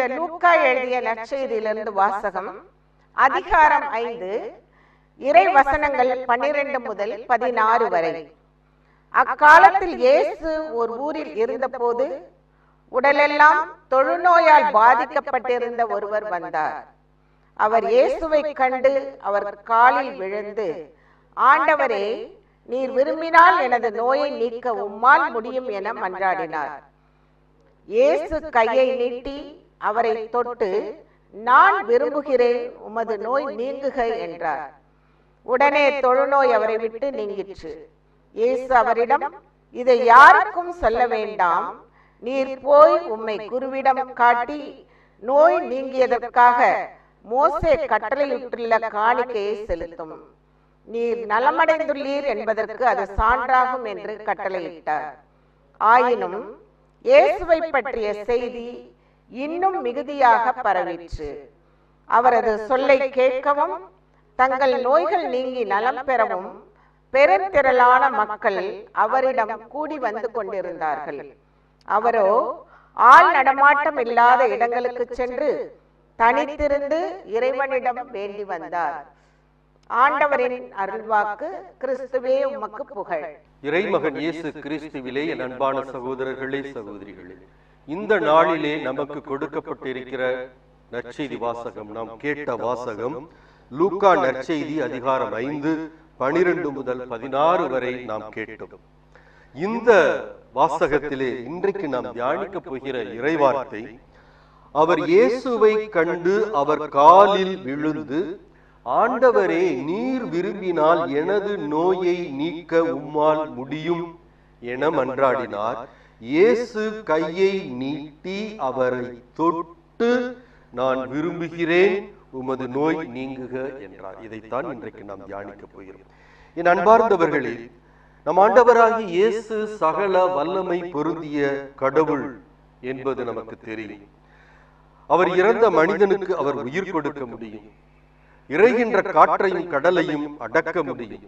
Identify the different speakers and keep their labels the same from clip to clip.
Speaker 1: புனித லூக்கா எழுதிய நற்செய்தியிலிருந்து வாசகம் அதிகாரம் ஐந்து இறை வசனங்கள் பன்னிரண்டு முதல் பதினாறு வரை. அக்காலத்தில் இயேசு ஒரு ஊரில் இருந்தபோது உடலெல்லாம் தொழுநோயால் பாதிக்கப்பட்டிருந்த ஒருவர் வந்தார். அவர் இயேசுவை கண்டு அவர் காலில் விழுந்து ஆண்டவரே நீர் விரும்பினால் எனது நோயை நீக்க உம்மால் முடியும் என மன்றாடினார். இயேசு கையை நீட்டி அவரை தொட்டு நான் விரும்புகிறேன் உமது நோய் நீங்குக என்றார். உடனே தொழுநோய் அவரை விட்டு நீங்கிற்று. இயேசு அவரிடம் இதை யாருக்கும் சொல்ல வேண்டாம். நீர் போய் உம்மை குருவிடம் காட்டி நோய் நீங்கியதற்காக மோசே கட்டளையிட்டுள்ள காணிக்கையை செலுத்தும். நீர் நலமடைந்துள்ளீர் என்பதற்கு அது சான்றாகும் என்று கட்டளையிட்டார். ஆயினும் இயேசுவை பற்றிய செய்தி இன்னும் மிகுதியாக பரவிற்று. அவரது சொல்லை கேட்கவும் தங்கள் நோய்கள் நீங்கி நலம் பெறவும் பெருந்திரளான மக்கள் அவரிடம் கூடி வந்து கொண்டிருந்தார்கள். அவரோ ஆள் நடமாட்டம் இல்லாத இடங்களுக்கு சென்று தனித்திருந்து இறைவனிடம் வேண்டி வந்தார். ஆண்டவரின் அருள்வாக்கு கிறிஸ்துவே உமக்கு புகழ்.
Speaker 2: இறைமகன் இயேசு கிறிஸ்துவிலே என் அன்பான சகோதரர்களே சகோதரிகளே இந்த நாளிலே நமக்கு கொடுக்கப்பட்டிருக்கிற நற்செய்தி வாசகம் நாம் கேட்ட வாசகம் லூக்கா நற்செய்தி அதிகாரம் ஐந்து பனிரெண்டு முதல் பதினாறு வரை நாம் கேட்டோம். இந்த வாசகத்திலே இன்றைக்கு நாம் தியானிக்க போகிற இறைவார்த்தை அவர் இயேசுவை கண்டு அவர் காலில் விழுந்து ஆண்டவரே நீர் விரும்பினால் எனது நோயை நீக்க உம்மால் முடியும் என மன்றாடினார். இயேசு கையை நீட்டி அவரை தொட்டு நான் விரும்புகிறேன் உமது நோய் நீங்குக என்றார். இதைத்தான் இன்றைக்கு நாம் தியானிக்க போகிறோம். என் அன்பார்ந்தவர்களே நம் ஆண்டவராகி இயேசு சகல வல்லமை பொருந்திய கடவுள் என்பது நமக்கு தெரியும். அவர் இறந்த மனிதனுக்கு அவர் உயிர் கொடுக்க முடியும். இறைகின்ற காற்றையும் கடலையும் அடக்க முடியும்.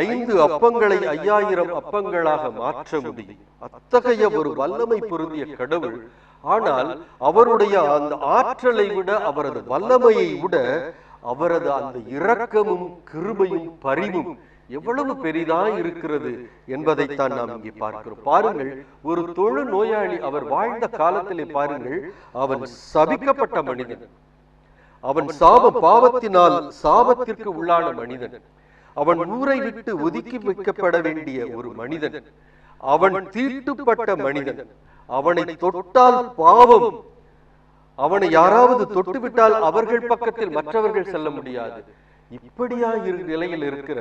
Speaker 2: ஐந்து அப்பங்களை ஐயாயிரம் அப்பங்களாக மாற்ற முடியும். அத்தகைய ஒரு வல்லமை பொருந்திய கடவுள் ஆனால் அவருடைய அந்த ஆற்றலை விட அவரது வல்லமையை விட அவரது அந்த இரக்கமும் கிருபையும் பரிவும் எவ்வளவு பெரிதா இருக்கிறது என்பதைத்தான் நாம் இங்கே பார்க்கிறோம். பாருங்கள் ஒரு தொழு நோயாளி அவர் வாழ்ந்த காலத்திலே பாருங்கள் அவன் சபிக்கப்பட்ட மனிதன். அவன் சாப பாவத்தினால் சாபத்திற்கு உள்ளான மனிதன். அவன் ஊரை விட்டு ஒதுக்கி வைக்கப்பட வேண்டிய ஒரு மனிதன். அவன் தீட்டுப்பட்ட மனிதன். அவனை தொட்டால் பாவம். அவனை யாராவது தொட்டுவிட்டால் அவர்கள் பக்கத்தில் மற்றவர்கள் செல்ல முடியாது. இப்படியா இரு நிலையில் இருக்கிற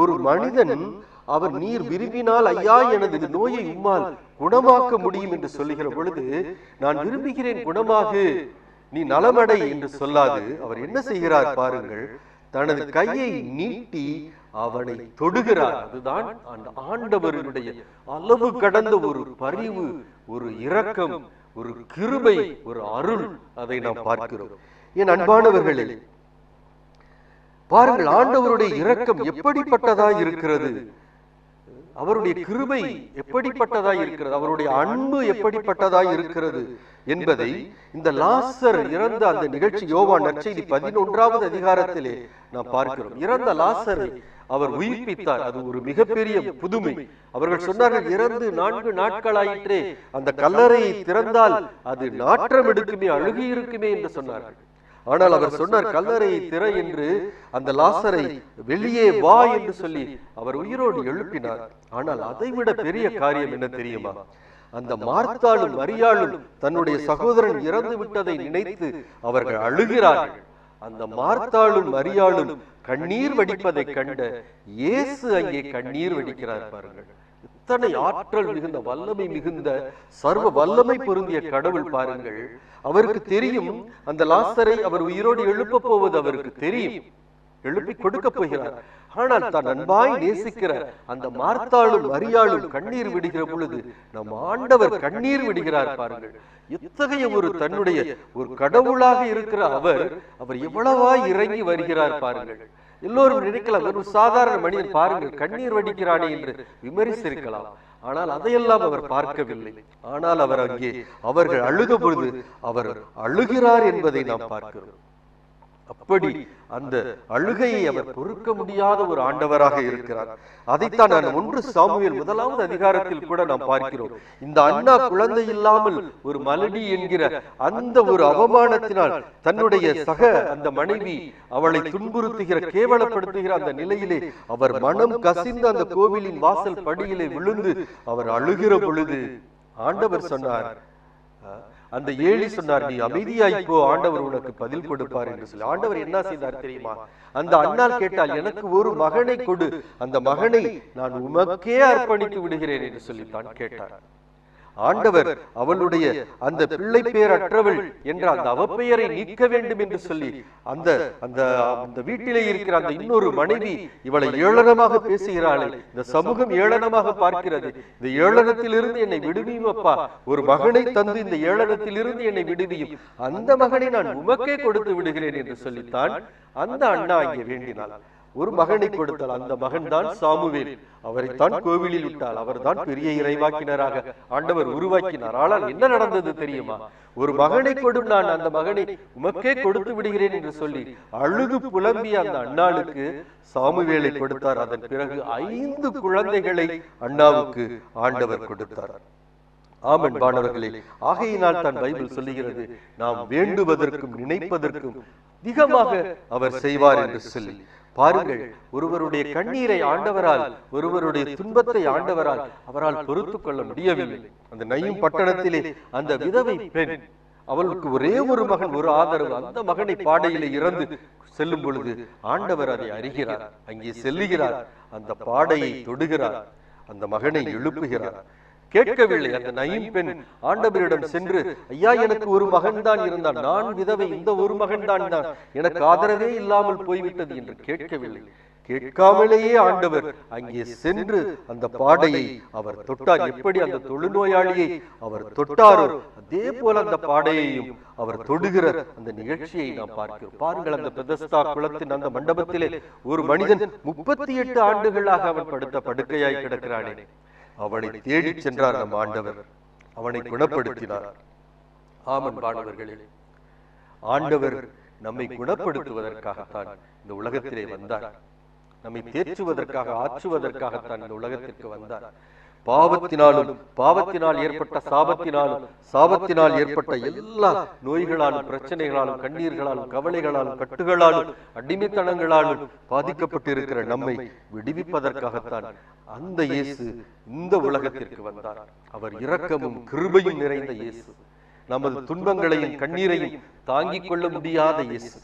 Speaker 2: ஒரு மனிதன் அவர் நீர் விரும்பினால் ஐயா எனது நோயை உம்மால் குணமாக்க முடியும் என்று சொல்லுகிற பொழுது நான் விரும்புகிறேன் குணமாகு நீ நலமடை என்று சொல்லாது. அவர் என்ன செய்கிறார் பாருங்கள். தனது கையை நீட்டி அவனை தொடுகிறார். அதுதான் அந்த ஆண்டவருடைய அளவு கடந்த ஒரு பரிவு ஒரு இரக்கம் ஒரு கிருபை ஒரு அருள் அதை நாம் பார்க்கிறோம். என் அன்பானவர்களே பாருங்கள் ஆண்டவருடைய இரக்கம் எப்படிப்பட்டதா இருக்கிறது? அவருடைய கிருபை எப்படிப்பட்டதா இருக்கிறது? அவருடைய அன்பு எப்படிப்பட்டதா இருக்கிறது என்பதை இந்த லாசர் இறந்த அந்த நிகழ்ச்சி யோவா நற்செய்தி பதினொன்றாவது அதிகாரத்திலே நாம் பார்க்கிறோம். இறந்த லாசரை அவர் உயிர்ப்பித்தார். அது ஒரு மிகப்பெரிய புதுமை. அவர்கள் சொன்னார்கள் இறந்து நான்கு நாட்களாயிற்றே அந்த கல்லறையை திறந்தால் அது நாற்றம் எடுக்குமே அழுகி இருக்குமே என்று சொன்னார்கள். ஆனால் அவர் சொன்னார் கல்லறையை திற என்று அந்த லாசரை வெளியே வா என்று சொல்லி அவர் உயிரோடு எழுப்பினார். ஆனால் அதைவிட பெரிய காரியம் என்ன தெரியுமா? அந்த மார்த்தாளும் மரியாளும் தன்னுடைய சகோதரன் இறந்து விட்டதை நினைத்து அவர்கள் அழுகிறார்கள். அந்த மார்த்தாளும் மரியாளும் கண்ணீர் வடிப்பதை கண்ட இயேசு அங்கே கண்ணீர் வடிக்கிறார் பாருங்கள். அத்தனை ஆற்றல் மிகுந்த வல்லமை மிகுந்த சர்வ வல்லமை பொருந்திய கடவுள் பாருங்கள். அவருக்கு தெரியும் அந்த லாசரை அவர் உயிரோடு எழுப்ப போவது அவருக்கு தெரியும். எழுப்பி கொடுக்க போகிறார். ஆனால் தான் அன்பாய் நேசிக்கிற அந்த மார்த்தாளும் மரியாளும் கண்ணீர் விடுகிற பொழுது நம் ஆண்டவர் கண்ணீர் விடுகிறார் பாருங்கள். எத்தகைய ஒரு தன்னுடைய ஒரு கடவுளாக இருக்கிற அவர் அவர் எவ்வளவா இறங்கி வருகிறார் பாருங்கள். எல்லோரும் நினைக்கலாம் ஒரு சாதாரண மனிதன் பாருங்கள் கண்ணீர் வடிக்கிறானே என்று விமர்சிருக்கலாம் ஆனால் அதையெல்லாம் அவர் பார்க்கவில்லை. ஆனால் அவர் அங்கே அவர்கள் அழுத பொழுது அவர் அழுகிறார் என்பதை நாம் பார்க்கிறோம். அப்படி அந்த அழுகையை அவர் பொறுக்க முடியாத ஒரு ஆண்டவராக இருக்கிறார். அதைத்தான் நான் ஒன்று சாமுவேல் முதலாவது அதிகாரத்தில் கூட நாம் பார்க்கிறோம். இந்த அண்ணா குழந்தை இல்லாமல் ஒரு மலடி என்கிற அந்த ஒரு அவமானத்தினால் தன்னுடைய சக அந்த மனைவி அவளை துன்புறுத்துகிற கேவலப்படுத்துகிற அந்த நிலையிலே அவர் மனம் கசிந்து அந்த கோவிலின் வாசல் படியிலே விழுந்து அவர் அழுகிற பொழுது ஆண்டவர் சொன்னார் அந்த ஏழி சொன்னார் நீ அமைதியாய் போ ஆண்டவர் உனக்கு பதில் கொடுப்பார் என்று சொல்லி ஆண்டவர் என்ன செய்தார் தெரியுமா? அந்த அண்ணால் கேட்டால் எனக்கு ஒரு மகனை கொடு அந்த மகனை நான் உமக்கே அர்ப்பணித்து விடுகிறேன் என்று சொல்லித்தான் கேட்டார். ஆண்டவர் அவளுடைய அந்த பிள்ளை பேரற்றவள் என்ற அந்த அவப்பெயரை நீக்க வேண்டும் என்று சொல்லி அந்த அந்த அந்த வீட்டிலே இருக்கிற அந்த இன்னொரு மனைவி இவளை ஏளனமாக பேசுகிறாளே. இந்த சமூகம் ஏளனமாக பார்க்கிறது. இந்த ஏளனத்திலிருந்து என்னை விடுவியும் அப்பா ஒரு மகனை தந்து இந்த ஏளனத்திலிருந்து என்னை விடுவியும். அந்த மகனை நான் உமக்கே கொடுத்து விடுகிறேன் என்று சொல்லித்தான் அந்த அண்ணா அங்கே வேண்டினாள். ஒரு மகனை கொடுத்தால் அந்த மகன் தான் சாமுவேல். அவரைத்தான் கோவிலில் விட்டால் அவர்தான் பெரிய இறைவாக்கினராக ஆண்டவர் உருவாக்கினார். ஆனால் என்ன நடந்தது தெரியுமா? ஒரு மகனை கொடும் நான் அந்த மகனை உமக்கே கொடுத்து விடுகிறேன் என்று சொல்லி அழுது புலம்பிய அந்த அண்ணாளுக்கு சாமுவேலை கொடுத்தார். அதன் பிறகு ஐந்து குழந்தைகளை அண்ணாவுக்கு ஆண்டவர் கொடுத்தார். ஆமன் பாணவர்களே ஆகையினால் தான் பைபிள் சொல்லுகிறது. நாம் வேண்டுவதற்கும் நினைப்பதற்கும் அதிகமாக அவர் செய்வார் என்று சொல்லி பாருங்கள் ஒருவருடைய கண்ணீரை ஆண்டவரால் ஒருவருடைய துன்பத்தை ஆண்டவரால் அவரால் பொறுத்து கொள்ள முடியவில்லை. அந்த நையும் பட்டணத்திலே அந்த விதவை பெண் அவளுக்கு ஒரே ஒரு மகன் ஒரு ஆதரவு. அந்த மகனை பாடையிலே இறந்து செல்லும் பொழுது ஆண்டவர் அதை அறிகிறார். அங்கே செல்லுகிறார். அந்த பாடையை தொடுகிறார். அந்த மகனை எழுப்புகிறார். கேட்கவில்லை. அந்த நயீம் பெண் ஆண்டவரிடம் சென்று ஐயா எனக்கு ஒரு மகன் தான் இருந்தான். நான் விதவை இந்த ஒரு மகன் தான். தான். எனக்கு ஆதரவே இல்லாமல் போய்விட்டது என்று கேட்கவில்லை. கேட்காமலேயே ஆண்டவர் அங்கே சென்று அந்த பாடையை அவர் தொட்டார். எப்படி அந்த தொழுநோயாளியை அவர் தொட்டாரோ அதே போல அந்த பாடையையும் அவர் தொடுகிற அந்த நிகழ்ச்சியை நாம் பார்க்கிறோம். பாருங்கள் அந்த பெதஸ்தா குளத்தின் அந்த மண்டபத்திலே ஒரு மனிதன் முப்பத்தி எட்டு ஆண்டுகளாக அவன் படுத்த படுக்கையாய் கிடக்கிறானே. அவனை தேடி சென்றார் நம் ஆண்டவர். அவனை குணப்படுத்தினார். ஆமன் பாடவர்களே ஆண்டவர் நம்மை குணப்படுத்துவதற்காகத்தான் இந்த உலகத்திலே வந்தார். நம்மை தேற்றுவதற்காக ஆற்றுவதற்காகத்தான் இந்த உலகத்திற்கு வந்தார். பாவத்தினாலும் பாவத்தினால் ஏற்பட்ட சாபத்தினாலும் சாபத்தினால் ஏற்பட்ட எல்லா நோய்களாலும் பிரச்சனைகளாலும் கண்ணீர்களாலும் கவலைகளாலும் கட்டுகளாலும் அடிமைத்தனங்களாலும் பாதிக்கப்பட்டிருக்கிற நம்மை விடுவிப்பதற்காகத்தான் அந்த இயேசு இந்த உலகத்திற்கு வந்தார். அவர் இரக்கமும் கிருபையும் நிறைந்த இயேசு. நமது துன்பங்களையும் கண்ணீரையும் தாங்கிக் கொள்ள முடியாத இயேசு.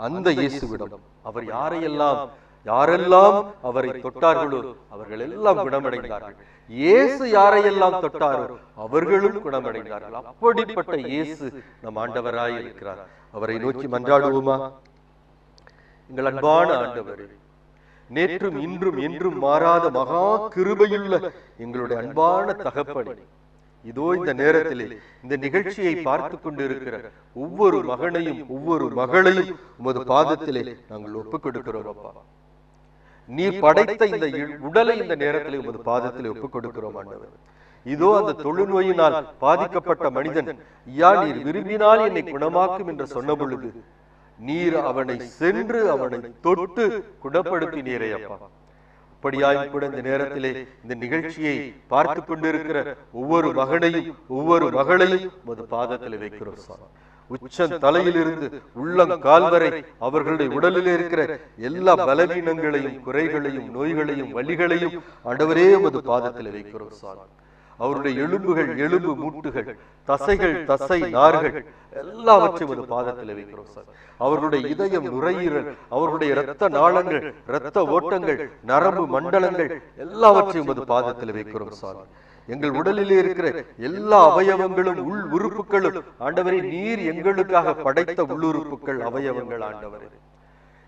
Speaker 2: அந்த இயேசுவிடம் அவர் யாரையெல்லாம் யாரெல்லாம் அவரை தொட்டார்களோ அவர்கள் எல்லாம் குணமடைந்தார்கள். இயேசு யாரையெல்லாம் தொட்டாரோ அவர்களும் குணமடைந்தார்கள். அப்படிப்பட்ட இயேசு நம் ஆண்டவராய் இருக்கிறார் அவரை நோக்கி மன்றாடுவோமா? எங்கள் அன்பான ஆண்டவர் நேற்றும் இன்றும் என்றும் மாறாத மகா கிருபையுள்ள எங்களுடைய அன்பான தகப்பனே இதோ இந்த நேரத்திலே இந்த நிகழ்ச்சியை பார்த்து கொண்டிருக்கிற ஒவ்வொரு மகனையும் ஒவ்வொரு மகளையும் உமது பாதத்திலே நாங்கள் ஒப்புக் கொடுக்கிறோம் அப்பா. நீர் படைத்த இந்த உடலை இந்த நேரத்திலே உமது பாதத்திலே ஒப்புக் கொடுக்கிறோம் ஆண்டவர். இதோ அந்த தொழுநோயினால் பாதிக்கப்பட்ட மனிதன் ஐயா நீர் விரும்பினால் என்னை குணமாக்கும் என்று சொன்ன பொழுது நீர் அவனை சென்று அவனை தொட்டு குணப்படுத்தினீரே அப்பா அப்படியாயும் கூட இந்த நேரத்திலே இந்த நிகழ்ச்சியை பார்த்து கொண்டிருக்கிற ஒவ்வொரு மகனையும் ஒவ்வொரு மகளையும் உமது பாதத்தில் வைக்கிறோம் உச்சம் தலையிலிருந்து உள்ளம் கால் வரை அவர்களுடைய உடலில் இருக்கிற எல்லா பலவீனங்களையும் குறைகளையும் நோய்களையும் வலிகளையும் ஆண்டவரே உமது பாதத்தில் வைக்கிறோம் அவருடைய எலும்புகள் எலும்பு மூட்டுகள் தசைகள் தசை நார்கள் எல்லாவற்றையும் ஒரு பாதத்தில் வைக்கிறோம் சார். அவர்களுடைய இதயம் நுரையீரல் அவர்களுடைய இரத்த நாளங்கள் இரத்த ஓட்டங்கள் நரம்பு மண்டலங்கள் எல்லாவற்றையும் ஒரு பாதத்தில் வைக்கிறோம் சார். எங்கள் உடலிலே இருக்கிற எல்லா அவயவங்களும் உள் உறுப்புகளும் ஆண்டவரே நீர் எங்களுக்காக படைத்த உள்ளுறுப்புகள் அவயவங்கள் ஆண்டவரே.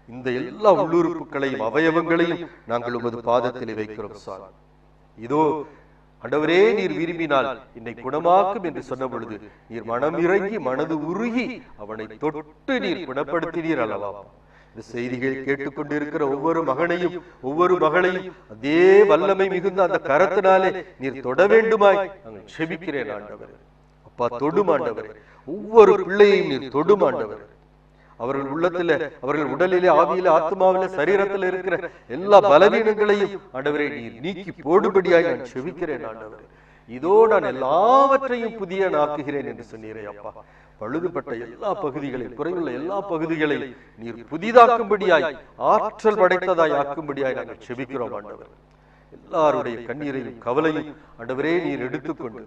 Speaker 2: இந்த எல்லா உள்ளுறுப்புகளையும் அவயவங்களையும் நாங்கள் உமது பாதத்தில் வைக்கிறோம் சார். இதோ ஆண்டவரே நீர் விரும்பினால் என்னை குணமாக்கும் என்று சொன்ன பொழுது நீர் மனம் இறங்கி மனது உருகி அவனை தொட்டு நீர் குணப்படுத்தினீர் அல்லவா? இந்த செய்திகளை கேட்டுக்கொண்டிருக்கிற ஒவ்வொரு மகனையும் ஒவ்வொரு மகளையும் அதே வல்லமை மிகுந்த அந்த கரத்தினாலே நீர் தொட வேண்டுமாய் நாங்கள் செபிக்கிறேன் ஆண்டவர். அப்பா தொடும் ஆண்டவர். ஒவ்வொரு பிள்ளையையும் நீர் தொடும் ஆண்டவர். அவர்கள் உள்ளத்துல அவர்கள் உடலிலே ஆவியில ஆத்மாவில சரீரத்துல இருக்கிற எல்லா பலவீனங்களையும் ஆண்டவரை நீர் நீக்கி போடுபடியாய் நான் செபிக்கிறேன் ஆண்டவரே. இதோ நான் எல்லாவற்றையும் புதிய நாக்குகிறேன் என்று சொன்னீரே அப்பா. பழுதுபட்ட எல்லா பகுதிகளையும் குறைவுள்ள எல்லா பகுதிகளையும் நீர் புதிதாக்கும்படியாய் ஆற்றல் படைத்ததாய் ஆக்கும்படியாய் நாங்கள் செபிக்கிறோம் ஆண்டவர். எல்லாருடைய கண்ணீரையும் கவலையும் ஆண்டவரே நீர் எடுத்துக்கொண்டு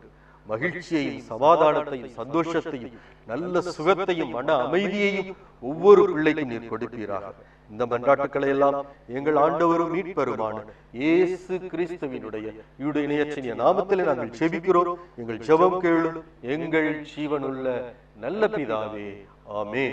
Speaker 2: மகிழ்ச்சியையும் சமாதானத்தையும் சந்தோஷத்தையும் நல்ல சுகத்தையும் மன அமைதியையும் ஒவ்வொரு பிள்ளைக்கும் நீர் கொடுப்பீராக. இந்த மன்றாட்டுக்களை எல்லாம் எங்கள் ஆண்டவரும் மீட்பெருமான இயேசு கிறிஸ்துவினுடைய இணையற்றிய நாமத்திலே நாங்கள் செபிக்கிறோம். எங்கள் ஜெபம் கேளும் எங்கள் ஜீவனுள்ள நல்ல பிதாவே ஆமே